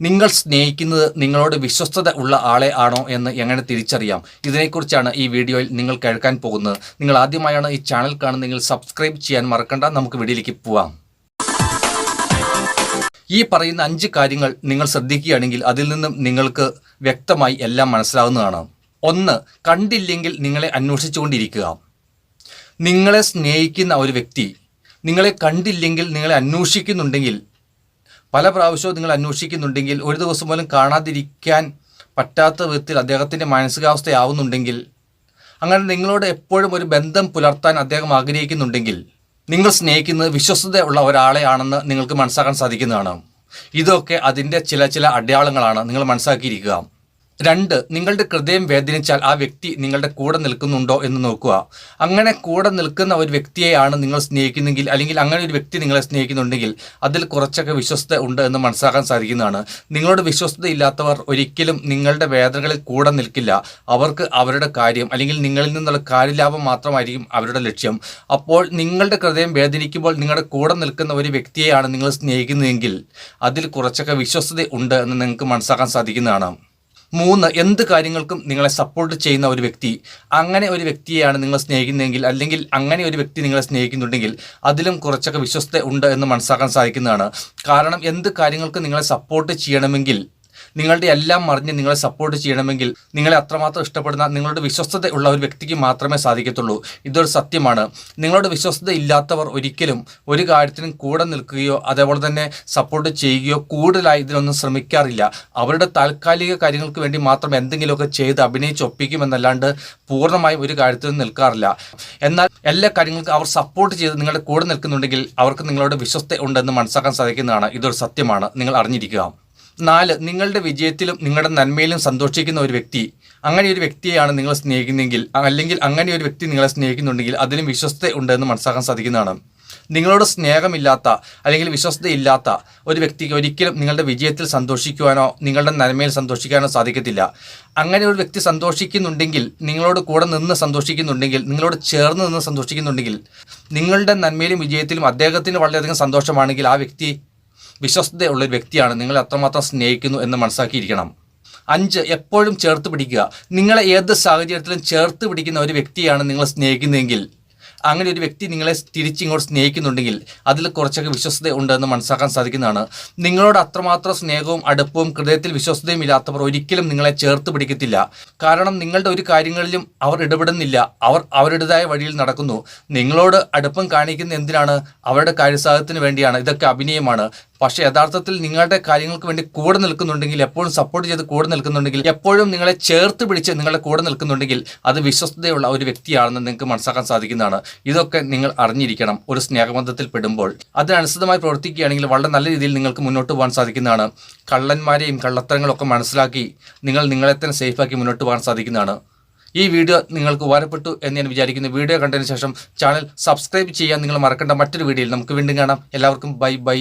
നിങ്ങൾ സ്നേഹിക്കുന്നത് നിങ്ങളോട് വിശ്വസ്തത ഉള്ള ആളെ ആണോ എന്ന് എങ്ങനെ തിരിച്ചറിയാം? ഇതിനെക്കുറിച്ചാണ് ഈ വീഡിയോയിൽ നിങ്ങൾ കേൾക്കാൻ പോകുന്നത്. നിങ്ങൾ ആദ്യമായാണ് ഈ ചാനൽ കാണുന്നെങ്കിൽ സബ്സ്ക്രൈബ് ചെയ്യാൻ മറക്കണ്ട. നമുക്ക് വീഡിയോയിലേക്ക് പോവാം. ഈ പറയുന്ന അഞ്ച് കാര്യങ്ങൾ നിങ്ങൾ ശ്രദ്ധിക്കുകയാണെങ്കിൽ അതിൽ നിന്നും നിങ്ങൾക്ക് വ്യക്തമായി എല്ലാം മനസ്സിലാവുന്നതാണ്. ഒന്ന് കണ്ടില്ലെങ്കിൽ നിങ്ങളെ അന്വേഷിച്ചുകൊണ്ടിരിക്കുക. നിങ്ങളെ സ്നേഹിക്കുന്ന ഒരു വ്യക്തി നിങ്ങളെ കണ്ടില്ലെങ്കിൽ നിങ്ങളെ അന്വേഷിക്കുന്നുണ്ടെങ്കിൽ പല പ്രാവശ്യവും നിങ്ങൾ അന്വേഷിക്കുന്നുണ്ടെങ്കിൽ ഒരു ദിവസം പോലും കാണാതിരിക്കാൻ പറ്റാത്ത വിധത്തിൽ അദ്ദേഹത്തിന്റെ മാനസികാവസ്ഥയാവുന്നുണ്ടെങ്കിൽ അങ്ങനെ നിങ്ങളോട് എപ്പോഴും ഒരു ബന്ധം പുലർത്താൻ അദ്ദേഹം ആഗ്രഹിക്കുന്നുണ്ടെങ്കിൽ നിങ്ങൾ സ്നേഹിക്കുന്നത് വിശ്വസ്തതയുള്ള ഒരാളെയാണെന്ന് നിങ്ങൾക്ക് മനസ്സിലാക്കാൻ സാധിക്കുന്നതാണ്. ഇതൊക്കെ അതിന്റെ ചില ചില അടയാളങ്ങളാണ് നിങ്ങൾ മനസ്സിലാക്കിയിരിക്കുക. രണ്ട് നിങ്ങളുടെ ഹൃദയം വേദനിച്ചാൽ ആ വ്യക്തി നിങ്ങളുടെ കൂടെ നിൽക്കുന്നുണ്ടോ എന്ന് നോക്കുക. അങ്ങനെ കൂടെ നിൽക്കുന്ന ഒരു വ്യക്തിയെയാണ് നിങ്ങൾ സ്നേഹിക്കുന്നെങ്കിൽ അല്ലെങ്കിൽ അങ്ങനെ ഒരു വ്യക്തി നിങ്ങളെ സ്നേഹിക്കുന്നുണ്ടെങ്കിൽ അതിൽ കുറച്ചൊക്കെ വിശ്വസ്ത ഉണ്ട് എന്ന് മനസ്സിലാക്കാൻ സാധിക്കുന്നതാണ്. നിങ്ങളോട് വിശ്വസ്ത ഇല്ലാത്തവർ ഒരിക്കലും നിങ്ങളുടെ വേദനകളിൽ കൂടെ നിൽക്കില്ല. അവർക്ക് അവരുടെ കാര്യം അല്ലെങ്കിൽ നിങ്ങളിൽ നിന്നുള്ള കാര്യലാഭം മാത്രമായിരിക്കും അവരുടെ ലക്ഷ്യം. അപ്പോൾ നിങ്ങളുടെ ഹൃദയം വേദനിക്കുമ്പോൾ നിങ്ങളുടെ കൂടെ നിൽക്കുന്ന ഒരു വ്യക്തിയെയാണ് നിങ്ങൾ സ്നേഹിക്കുന്നതെങ്കിൽ അതിൽ കുറച്ചൊക്കെ വിശ്വസ്തത ഉണ്ട് എന്ന് നിങ്ങൾക്ക് മനസ്സിലാക്കാൻ സാധിക്കുന്നതാണ്. മൂന്ന് എന്ത് കാര്യങ്ങൾക്കും നിങ്ങളെ സപ്പോർട്ട് ചെയ്യുന്ന ഒരു വ്യക്തി. അങ്ങനെ ഒരു വ്യക്തിയെയാണ് നിങ്ങൾ സ്നേഹിക്കുന്നതെങ്കിൽ അല്ലെങ്കിൽ അങ്ങനെ ഒരു വ്യക്തി നിങ്ങളെ സ്നേഹിക്കുന്നുണ്ടെങ്കിൽ അതിലും കുറച്ചൊക്കെ വിശ്വസ്ത ഉണ്ട് എന്ന് മനസ്സിലാക്കാൻ സാധിക്കുന്നതാണ്. കാരണം എന്ത് കാര്യങ്ങൾക്കും നിങ്ങളെ സപ്പോർട്ട് ചെയ്യണമെങ്കിൽ നിങ്ങളുടെ എല്ലാം മറിഞ്ഞ് നിങ്ങളെ സപ്പോർട്ട് ചെയ്യണമെങ്കിൽ നിങ്ങളെ അത്രമാത്രം ഇഷ്ടപ്പെടുന്ന നിങ്ങളുടെ വിശ്വസ്തത ഉള്ള ഒരു വ്യക്തിക്ക് മാത്രമേ സാധിക്കത്തുള്ളൂ. ഇതൊരു സത്യമാണ്. നിങ്ങളുടെ വിശ്വസ്തത ഇല്ലാത്തവർ ഒരിക്കലും ഒരു കാര്യത്തിനും കൂടെ നിൽക്കുകയോ അതേപോലെ തന്നെ സപ്പോർട്ട് ചെയ്യുകയോ കൂടുതലായി ഇതിനൊന്നും ശ്രമിക്കാറില്ല. അവരുടെ താൽക്കാലിക കാര്യങ്ങൾക്ക് വേണ്ടി മാത്രം എന്തെങ്കിലുമൊക്കെ ചെയ്ത് അഭിനയിച്ചൊപ്പിക്കുമെന്നല്ലാണ്ട് പൂർണമായും ഒരു കാര്യത്തിനും നിൽക്കാറില്ല. എന്നാൽ എല്ലാ കാര്യങ്ങൾക്കും അവർ സപ്പോർട്ട് ചെയ്ത് നിങ്ങളുടെ കൂടെ നിൽക്കുന്നുണ്ടെങ്കിൽ അവർക്ക് നിങ്ങളുടെ വിശ്വസ്ത ഉണ്ടെന്ന് മനസ്സിലാക്കാൻ സാധിക്കുന്നതാണ്. ഇതൊരു സത്യമാണ്. നിങ്ങൾ അറിഞ്ഞിരിക്കുക. നാല് നിങ്ങളുടെ വിജയത്തിലും നിങ്ങളുടെ നന്മയിലും സന്തോഷിക്കുന്ന ഒരു വ്യക്തി. അങ്ങനെ ഒരു വ്യക്തിയെയാണ് നിങ്ങൾ സ്നേഹിക്കുന്നതെങ്കിൽ അല്ലെങ്കിൽ അങ്ങനെ ഒരു വ്യക്തി നിങ്ങളെ സ്നേഹിക്കുന്നുണ്ടെങ്കിൽ അതിലും വിശ്വസ്ത ഉണ്ടെന്ന് മനസ്സിലാക്കാൻ സാധിക്കുന്നതാണ്. നിങ്ങളോട് സ്നേഹമില്ലാത്ത അല്ലെങ്കിൽ വിശ്വസ്തയില്ലാത്ത ഒരു വ്യക്തിക്ക് ഒരിക്കലും നിങ്ങളുടെ വിജയത്തിൽ സന്തോഷിക്കുവാനോ നിങ്ങളുടെ നന്മയിൽ സന്തോഷിക്കാനോ സാധിക്കത്തില്ല. അങ്ങനെ ഒരു വ്യക്തി സന്തോഷിക്കുന്നുണ്ടെങ്കിൽ നിങ്ങളോട് കൂടെ നിന്ന് സന്തോഷിക്കുന്നുണ്ടെങ്കിൽ നിങ്ങളോട് ചേർന്ന് നിന്ന് സന്തോഷിക്കുന്നുണ്ടെങ്കിൽ നിങ്ങളുടെ നന്മയിലും വിജയത്തിലും അദ്ദേഹത്തിന് വളരെയധികം സന്തോഷമാണെങ്കിൽ ആ വ്യക്തി വിശ്വസ്തയുള്ള ഒരു വ്യക്തിയാണ് നിങ്ങൾ അത്രമാത്രം സ്നേഹിക്കുന്നു എന്ന് മനസ്സിലാക്കിയിരിക്കണം. അഞ്ച് എപ്പോഴും ചേർത്ത് പിടിക്കുക. നിങ്ങളെ ഏത് സാഹചര്യത്തിലും ചേർത്ത് പിടിക്കുന്ന ഒരു വ്യക്തിയാണ് നിങ്ങൾ സ്നേഹിക്കുന്നതെങ്കിൽ. അങ്ങനെ ഒരു വ്യക്തി നിങ്ങളെ തിരിച്ചിങ്ങോട്ട് സ്നേഹിക്കുന്നുണ്ടെങ്കിൽ അതിൽ കുറച്ചൊക്കെ വിശ്വസത ഉണ്ടെന്ന് മനസ്സിലാക്കാൻ സാധിക്കുന്നതാണ്. നിങ്ങളോട് അത്രമാത്രം സ്നേഹവും അടുപ്പവും ഹൃദയത്തിൽ വിശ്വസ്തയും ഇല്ലാത്തവർ ഒരിക്കലും നിങ്ങളെ ചേർത്ത് പിടിക്കത്തില്ല. കാരണം നിങ്ങളുടെ ഒരു കാര്യങ്ങളിലും അവർ ഇടപെടുന്നില്ല. അവർ അവരുടേതായ വഴിയിൽ നടക്കുന്നു. നിങ്ങളോട് അടുപ്പം കാണിക്കുന്ന എന്തിനാണ്? അവരുടെ കാര്യസാധത്തിന് വേണ്ടിയാണ്. ഇതൊക്കെ അഭിനയമാണ്. പക്ഷേ യഥാർത്ഥത്തിൽ നിങ്ങളുടെ കാര്യങ്ങൾക്ക് വേണ്ടി കൂടെ നിൽക്കുന്നുണ്ടെങ്കിൽ എപ്പോഴും സപ്പോർട്ട് ചെയ്ത് കൂടെ നിൽക്കുന്നുണ്ടെങ്കിൽ എപ്പോഴും നിങ്ങളെ ചേർത്ത് പിടിച്ച് നിങ്ങളുടെ കൂടെ നിൽക്കുന്നുണ്ടെങ്കിൽ അത് വിശ്വസ്തതയുള്ള ഒരു വ്യക്തിയാണെന്ന് നിങ്ങൾക്ക് മനസ്സിലാക്കാൻ സാധിക്കുന്നതാണ്. ഇതൊക്കെ നിങ്ങൾ അറിഞ്ഞിരിക്കണം. ഒരു സ്നേഹബന്ധത്തിൽ പെടുമ്പോൾ അതിനനുസൃതമായി പ്രവർത്തിക്കുകയാണെങ്കിൽ വളരെ നല്ല രീതിയിൽ നിങ്ങൾക്ക് മുന്നോട്ട് പോകാൻ സാധിക്കുന്നതാണ്. കള്ളന്മാരെയും കള്ളത്തരങ്ങളൊക്കെ മനസ്സിലാക്കി നിങ്ങൾ നിങ്ങളെ തന്നെ സേഫാക്കി മുന്നോട്ട് പോകാൻ സാധിക്കുന്നതാണ്. ഈ വീഡിയോ നിങ്ങൾക്ക് ഉപകാരപ്പെട്ടു എന്ന് ഞാൻ വിചാരിക്കുന്നു. വീഡിയോ കണ്ടതിന് ശേഷം ചാനൽ സബ്സ്ക്രൈബ് ചെയ്യാൻ നിങ്ങൾ മറക്കേണ്ട മറ്റൊരു വീഡിയോയിൽ നമുക്ക് വീണ്ടും കാണാം. എല്ലാവർക്കും ബൈ ബൈ